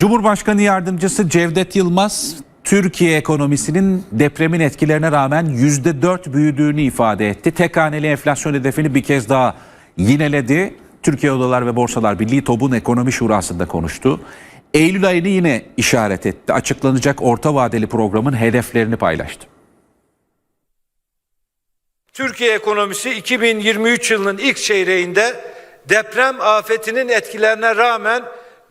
Cumhurbaşkanı Yardımcısı Cevdet Yılmaz, Türkiye ekonomisinin depremin etkilerine rağmen %4 büyüdüğünü ifade etti. Tek haneli enflasyon hedefini bir kez daha yineledi. Türkiye Odalar ve Borsalar Birliği TOB'un ekonomi şurasında konuştu. Eylül ayını yine işaret etti. Açıklanacak orta vadeli programın hedeflerini paylaştı. Türkiye ekonomisi 2023 yılının ilk çeyreğinde deprem afetinin etkilerine rağmen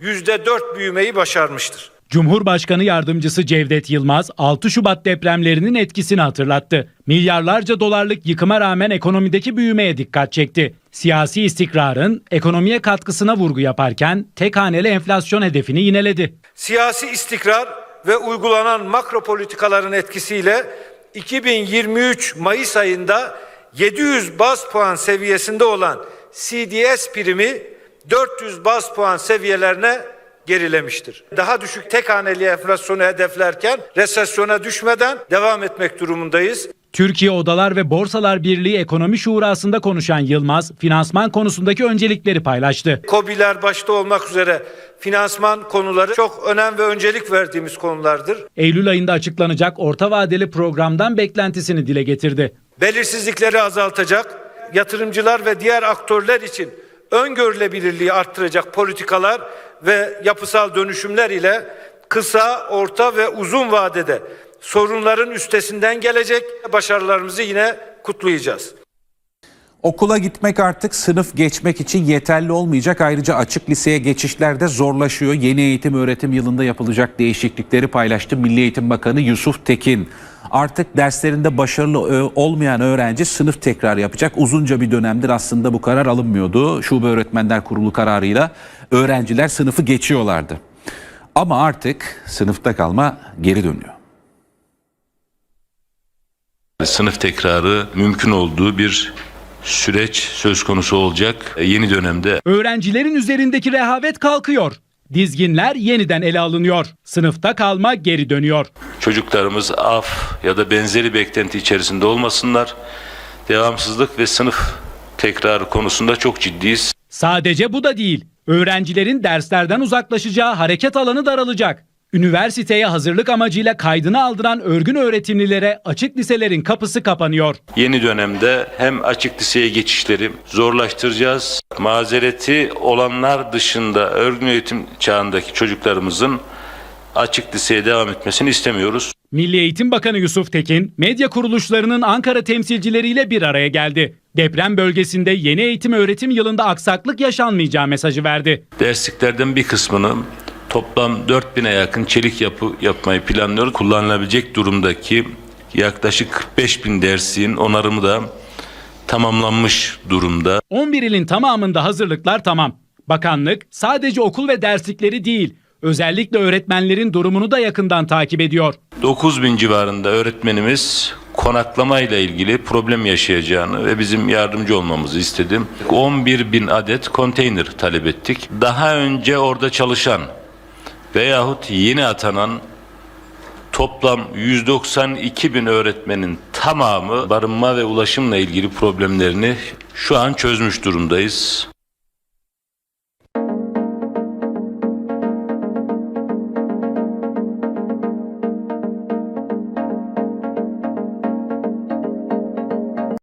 %4 büyümeyi başarmıştır. Cumhurbaşkanı Yardımcısı Cevdet Yılmaz 6 Şubat depremlerinin etkisini hatırlattı. Milyarlarca dolarlık yıkıma rağmen ekonomideki büyümeye dikkat çekti. Siyasi istikrarın ekonomiye katkısına vurgu yaparken tek haneli enflasyon hedefini yineledi. Siyasi istikrar ve uygulanan makro politikaların etkisiyle 2023 Mayıs ayında 700 baz puan seviyesinde olan CDS primi 400 baz puan seviyelerine gerilemiştir. Daha düşük tek haneli enflasyonu hedeflerken resesyona düşmeden devam etmek durumundayız. Türkiye Odalar ve Borsalar Birliği Ekonomi Şurası'nda konuşan Yılmaz, finansman konusundaki öncelikleri paylaştı. KOBİ'ler başta olmak üzere finansman konuları çok önem ve öncelik verdiğimiz konulardır. Eylül ayında açıklanacak orta vadeli programdan beklentisini dile getirdi. belirsizlikleri azaltacak, yatırımcılar ve diğer aktörler için öngörülebilirliği arttıracak politikalar ve yapısal dönüşümler ile kısa, orta ve uzun vadede sorunların üstesinden gelecek başarılarımızı yine kutlayacağız. Okula gitmek artık sınıf geçmek için yeterli olmayacak. Ayrıca açık liseye geçişlerde zorlaşıyor. Yeni eğitim öğretim yılında yapılacak değişiklikleri paylaştı Milli Eğitim Bakanı Yusuf Tekin. Artık derslerinde başarılı olmayan öğrenci sınıf tekrar yapacak. Uzunca bir dönemdir aslında bu karar alınmıyordu. Şube Öğretmenler Kurulu kararıyla öğrenciler sınıfı geçiyorlardı. Ama artık sınıfta kalma geri dönüyor. Sınıf tekrarı mümkün olduğu bir süreç söz konusu olacak. E, Yeni dönemde Öğrencilerin üzerindeki rehavet kalkıyor. Dizginler yeniden ele alınıyor. Sınıfta kalma geri dönüyor. çocuklarımız af ya da benzeri beklenti içerisinde olmasınlar. Devamsızlık ve sınıf tekrarı konusunda çok ciddiyiz. Sadece bu da değil. Öğrencilerin derslerden uzaklaşacağı hareket alanı daralacak. Üniversiteye hazırlık amacıyla kaydını aldıran örgün öğretimlilere açık liselerin kapısı kapanıyor. Yeni dönemde hem açık liseye geçişleri zorlaştıracağız. Mazereti olanlar dışında örgün eğitim çağındaki çocuklarımızın açık liseye devam etmesini istemiyoruz. Milli Eğitim Bakanı Yusuf Tekin, medya kuruluşlarının Ankara temsilcileriyle bir araya geldi. Deprem bölgesinde yeni eğitim öğretim yılında aksaklık yaşanmayacağı mesajı verdi. Dersliklerden bir kısmını toplam 4000'e yakın çelik yapı yapmayı planlıyoruz. Kullanılabilecek durumdaki yaklaşık 45 bin dersin onarımı da tamamlanmış durumda. 11 ilin tamamında hazırlıklar tamam. Bakanlık sadece okul ve derslikleri değil, özellikle öğretmenlerin durumunu da yakından takip ediyor. 9 bin civarında öğretmenimiz konaklama ile ilgili problem yaşayacağını ve bizim yardımcı olmamızı istedim. 11 bin adet konteyner talep ettik. Daha önce orada çalışan veyahut yeni atanan toplam 192 bin öğretmenin tamamı barınma ve ulaşımla ilgili problemlerini şu an çözmüş durumdayız.